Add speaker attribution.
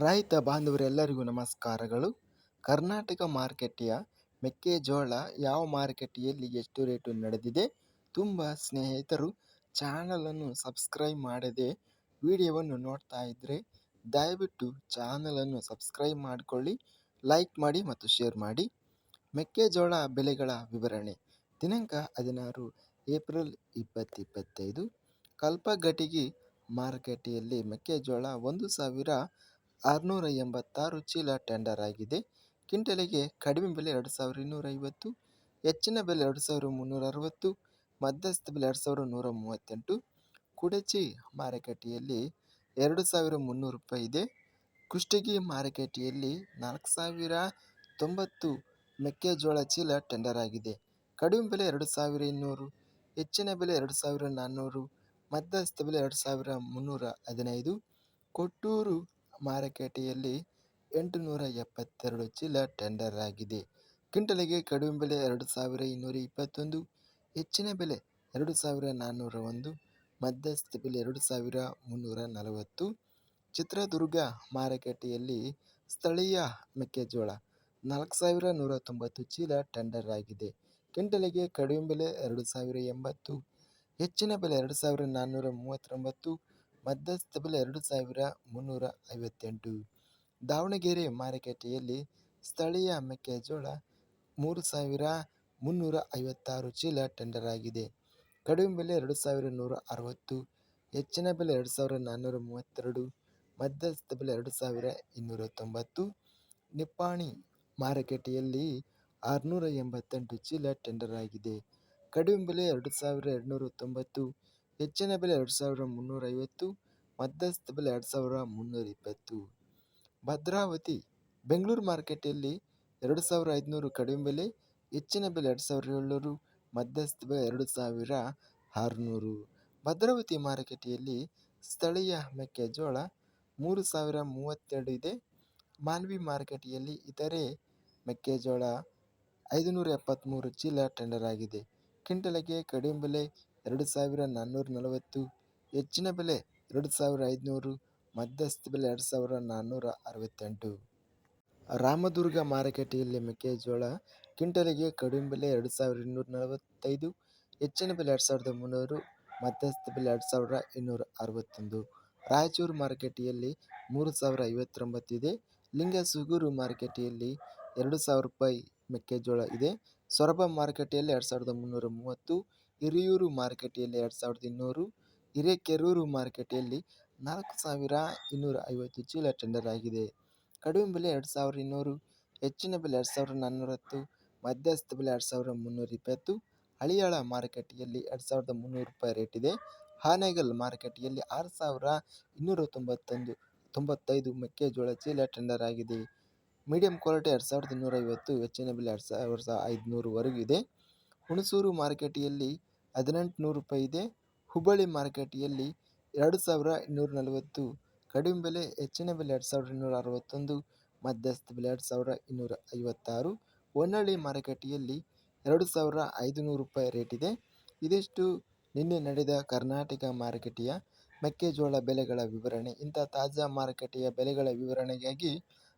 Speaker 1: ರೈತ ಬಾಂಧವರೆಲ್ಲರಿಗೂ ನಮಸ್ಕಾರಗಳು. ಕರ್ನಾಟಕ ಮಾರುಕಟ್ಟೆಯ ಮೆಕ್ಕೆಜೋಳ ಯಾವ ಮಾರುಕಟ್ಟೆಯಲ್ಲಿ ಎಷ್ಟು ರೇಟು ನಡೆದಿದೆ? ತುಂಬ ಸ್ನೇಹಿತರು ಚಾನಲನ್ನು ಸಬ್ಸ್ಕ್ರೈಬ್ ಮಾಡದೆ ವಿಡಿಯೋವನ್ನು ನೋಡ್ತಾ ಇದ್ದರೆ ದಯವಿಟ್ಟು ಚಾನಲನ್ನು ಸಬ್ಸ್ಕ್ರೈಬ್ ಮಾಡಿಕೊಳ್ಳಿ, ಲೈಕ್ ಮಾಡಿ ಮತ್ತು ಶೇರ್ ಮಾಡಿ. ಮೆಕ್ಕೆಜೋಳ ಬೆಲೆಗಳ ವಿವರಣೆ. ದಿನಾಂಕ ಹದಿನಾರು ಏಪ್ರಿಲ್ ಇಪ್ಪತ್ತಿಪ್ಪತ್ತೈದು ಕಲ್ಪಘಟಿಗೆ ಮಾರುಕಟ್ಟೆಯಲ್ಲಿ ಮೆಕ್ಕೆಜೋಳ ಒಂದು ಸಾವಿರ ಆರುನೂರ ಎಂಬತ್ತಾರು ಚೀಲ ಟೆಂಡರ್ ಆಗಿದೆ. ಕ್ವಿಂಟಲಿಗೆ ಕಡಿಮೆ ಬೆಲೆ ಎರಡು ಸಾವಿರ ಇನ್ನೂರ ಐವತ್ತು ಹೆಚ್ಚಿನ ಬೆಲೆ ಎರಡು ಸಾವಿರ ಮುನ್ನೂರ ಅರವತ್ತು ಮಧ್ಯಸ್ಥ ಬೆಲೆ ಎರಡು ಸಾವಿರ ನೂರ ಮೂವತ್ತೆಂಟು ಕುಡಚಿ ಮಾರುಕಟ್ಟೆಯಲ್ಲಿ ಎರಡು ಸಾವಿರ ಮುನ್ನೂರು ರೂಪಾಯಿ ಇದೆ. ಕುಷ್ಟಗಿ ಮಾರುಕಟ್ಟೆಯಲ್ಲಿ ನಾಲ್ಕು ಸಾವಿರ ತೊಂಬತ್ತು ಮೆಕ್ಕೆಜೋಳ ಚೀಲ ಟೆಂಡರ್ ಆಗಿದೆ. ಕಡಿಮೆ ಬೆಲೆ ಎರಡು ಸಾವಿರ ಇನ್ನೂರು, ಹೆಚ್ಚಿನ ಬೆಲೆ ಎರಡು ಸಾವಿರ ನಾನ್ನೂರು, ಮಧ್ಯಸ್ಥ ಬೆಲೆ ಎರಡು ಸಾವಿರ ಮುನ್ನೂರ ಹದಿನೈದು. ಕೊಟ್ಟೂರು ಮಾರುಕಟ್ಟೆಯಲ್ಲಿ ಎಂಟುನೂರ ಎಪ್ಪತ್ತೆರಡು ಚೀಲ ಟೆಂಡರ್ ಆಗಿದೆ. ಕ್ವಿಂಟಲಿಗೆ ಕಡಿಮೆ ಬೆಲೆ ಎರಡು ಸಾವಿರ ಇನ್ನೂರ ಇಪ್ಪತ್ತೊಂದು ಹೆಚ್ಚಿನ ಬೆಲೆ ಎರಡು ಸಾವಿರ ನಾನ್ನೂರ ಒಂದು ಮಧ್ಯಸ್ಥ ಬೆಲೆ ಎರಡು ಸಾವಿರ ಮುನ್ನೂರ ನಲವತ್ತು ಚಿತ್ರದುರ್ಗ ಮಾರುಕಟ್ಟೆಯಲ್ಲಿ ಸ್ಥಳೀಯ ಮೆಕ್ಕೆಜೋಳ ನಾಲ್ಕು ಸಾವಿರ ನೂರ ತೊಂಬತ್ತು ಚೀಲ ಟೆಂಡರ್ ಆಗಿದೆ. ಕ್ವಿಂಟಲಿಗೆ ಕಡಿಮೆ ಬೆಲೆ ಎರಡು ಸಾವಿರ ಎಂಬತ್ತು, ಹೆಚ್ಚಿನ ಬೆಲೆ ಎರಡು ಸಾವಿರ ನಾನ್ನೂರ ಮೂವತ್ತೊಂಬತ್ತು ಮಧ್ಯಸ್ಥ ಬೆಲೆ ಎರಡು ಸಾವಿರ ಮುನ್ನೂರ ಐವತ್ತೆಂಟು. ದಾವಣಗೆರೆ ಮಾರುಕಟ್ಟೆಯಲ್ಲಿ ಸ್ಥಳೀಯ ಮೆಕ್ಕೆಜೋಳ ಮೂರು ಸಾವಿರ ಮುನ್ನೂರ ಐವತ್ತಾರು ಚೀಲ ಟೆಂಡರ್ ಆಗಿದೆ. ಕಡಿಮೆ ಬೆಲೆ ಎರಡು ಸಾವಿರ ನೂರ ಅರವತ್ತು, ಹೆಚ್ಚಿನ ಬೆಲೆ ಎರಡು ಸಾವಿರ ನಾನ್ನೂರ ಮೂವತ್ತೆರಡು, ಮಧ್ಯಸ್ಥ ಬೆಲೆ ಎರಡು ಸಾವಿರ ಇನ್ನೂರ ತೊಂಬತ್ತು. ನಿಪ್ಪಾಣಿ ಮಾರುಕಟ್ಟೆಯಲ್ಲಿ ಆರುನೂರ ಎಂಬತ್ತೆಂಟು ಚೀಲ ಟೆಂಡರ್ ಆಗಿದೆ. ಕಡಿಮೆ ಬೆಲೆ ಎರಡು ಸಾವಿರ ಎರಡುನೂರ ತೊಂಬತ್ತು ಹೆಚ್ಚಿನ ಬೆಲೆ ಎರಡು ಸಾವಿರ ಮುನ್ನೂರ ಐವತ್ತು, ಮಧ್ಯಸ್ಥ ಬೆಲೆ ಎರಡು ಸಾವಿರ ಮುನ್ನೂರ ಇಪ್ಪತ್ತು. ಭದ್ರಾವತಿ, ಬೆಂಗಳೂರು ಮಾರುಕಟ್ಟೆಯಲ್ಲಿ ಎರಡು ಸಾವಿರ ಐದುನೂರು ಕಡಿಮೆ ಬೆಲೆ, ಹೆಚ್ಚಿನ ಬೆಲೆ ಎರಡು ಸಾವಿರ ಏಳ್ನೂರು, ಮಧ್ಯಸ್ಥ ಬೆಲೆ ಎರಡು ಸಾವಿರ ಆರುನೂರು. ಭದ್ರಾವತಿ ಮಾರುಕಟ್ಟೆಯಲ್ಲಿ ಸ್ಥಳೀಯ ಮೆಕ್ಕೆಜೋಳ ಮೂರು ಸಾವಿರ ಮೂವತ್ತೆರಡು ಇದೆ. ಮಾನ್ವಿ ಮಾರುಕಟ್ಟೆಯಲ್ಲಿ ಇತರೆ ಮೆಕ್ಕೆಜೋಳ ಐದುನೂರ ಎಪ್ಪತ್ತ್ಮೂರು ಚೀಲ ಟೆಂಡರ್ ಆಗಿದೆ. ಕ್ವಿಂಟಲಿಗೆ ಕಡಿಮೆ ಬೆಲೆ ಎರಡು ಸಾವಿರ ನಾನ್ನೂರ ನಲವತ್ತು, ಹೆಚ್ಚಿನ ಬೆಲೆ ಎರಡು ಸಾವಿರ ಐದುನೂರು, ಮಧ್ಯಸ್ಥ ಬೆಲೆ ಎರಡು ಸಾವಿರ ನಾನ್ನೂರ ಅರವತ್ತೆಂಟು. ರಾಮದುರ್ಗ ಮಾರುಕಟ್ಟೆಯಲ್ಲಿ ಮೆಕ್ಕೆಜೋಳ ಕ್ವಿಂಟಲಿಗೆ ಕಡಿಮೆ ಬೆಲೆ ಎರಡು ಸಾವಿರ ಇನ್ನೂರ ನಲವತ್ತೈದು, ಹೆಚ್ಚಿನ ಬೆಲೆ ಎರಡು ಸಾವಿರದ ಮುನ್ನೂರು, ಮಧ್ಯಸ್ಥ ಬೆಲೆ ಎರಡು ಸಾವಿರ ಇನ್ನೂರ ಅರವತ್ತೊಂದು. ರಾಯಚೂರು ಮಾರುಕಟ್ಟೆಯಲ್ಲಿ ಮೂರು ಸಾವಿರ ಐವತ್ತೊಂಬತ್ತು ಇದೆ ಲಿಂಗಸುಗೂರು ಮಾರುಕಟ್ಟೆಯಲ್ಲಿ ಎರಡು ಸಾವಿರ ರೂಪಾಯಿ ಮೆಕ್ಕೆಜೋಳ ಇದೆ. ಸೊರಬ ಮಾರುಕಟ್ಟೆಯಲ್ಲಿ ಎರಡು ಸಾವಿರದ ಮುನ್ನೂರ ಮೂವತ್ತು ಹಿರಿಯೂರು ಮಾರುಕಟ್ಟೆಯಲ್ಲಿ ಎರಡು ಸಾವಿರದ ಇನ್ನೂರು, ಹಿರೇಕೆರೂರು ಮಾರುಕಟ್ಟೆಯಲ್ಲಿ ನಾಲ್ಕು ಸಾವಿರ ಇನ್ನೂರ ಐವತ್ತು ಚೀಲ ಟೆಂಡರ್ ಆಗಿದೆ. ಕಡಿಮೆ ಬೆಲೆ ಎರಡು ಸಾವಿರ ಇನ್ನೂರು, ಹೆಚ್ಚಿನ ಬೆಲೆ ಎರಡು ಸಾವಿರ ನಾನ್ನೂರ ಹತ್ತು ಮಧ್ಯಸ್ಥ ಬೆಲೆ ಎರಡು ಸಾವಿರದ ಮುನ್ನೂರ ಇಪ್ಪತ್ತು, ಹಳಿಯಾಳ ಮಾರುಕಟ್ಟೆಯಲ್ಲಿ ಎರಡು ಸಾವಿರದ ಮುನ್ನೂರು ರೂಪಾಯಿ ರೇಟ್ ಇದೆ. ಹಾನೇಗಲ್ ಮಾರುಕಟ್ಟೆಯಲ್ಲಿ ಆರು ಸಾವಿರ ಇನ್ನೂರ ತೊಂಬತ್ತೊಂದು, ತೊಂಬತ್ತೈದು ಮೆಕ್ಕೆಜೋಳ ಚೀಲ ಟೆಂಡರ್ ಆಗಿದೆ. ಮೀಡಿಯಂ ಕ್ವಾಲಿಟಿ ಎರಡು ಸಾವಿರದ ಇನ್ನೂರ ಐವತ್ತು, ಹೆಚ್ಚಿನ ಬೆಲೆ ಎರಡು ಸಾವಿರದ ಐದುನೂರುವರೆಗೂ ಇದೆ. ಹುಣಸೂರು ಮಾರುಕಟ್ಟೆಯಲ್ಲಿ ಹದಿನೆಂಟು ನೂರು ರೂಪಾಯಿ ಇದೆ. ಹುಬ್ಬಳ್ಳಿ ಮಾರುಕಟ್ಟೆಯಲ್ಲಿ ಎರಡು ಸಾವಿರ ಇನ್ನೂರ ನಲವತ್ತು, ಕಡಿಮೆ ಬೆಲೆ, ಹೆಚ್ಚಿನ ಬೆಲೆ ಎರಡು ಸಾವಿರದ ಇನ್ನೂರ ಅರವತ್ತೊಂದು, ಮಧ್ಯಸ್ಥ ಬೆಲೆ ಎರಡು ಸಾವಿರ ಇನ್ನೂರ ಐವತ್ತಾರು ಹೊನ್ನಳ್ಳಿ ಮಾರುಕಟ್ಟೆಯಲ್ಲಿ ಎರಡು ಸಾವಿರ ಐದುನೂರು ರೂಪಾಯಿ ರೇಟ್ ಇದೆ. ಇದಿಷ್ಟು ನಿನ್ನೆ ನಡೆದ ಕರ್ನಾಟಕ ಮಾರುಕಟ್ಟೆಯ ಮೆಕ್ಕೆಜೋಳ ಬೆಲೆಗಳ ವಿವರಣೆ. ಇಂಥ ತಾಜಾ ಮಾರುಕಟ್ಟೆಯ ಬೆಲೆಗಳ ವಿವರಣೆಗಾಗಿ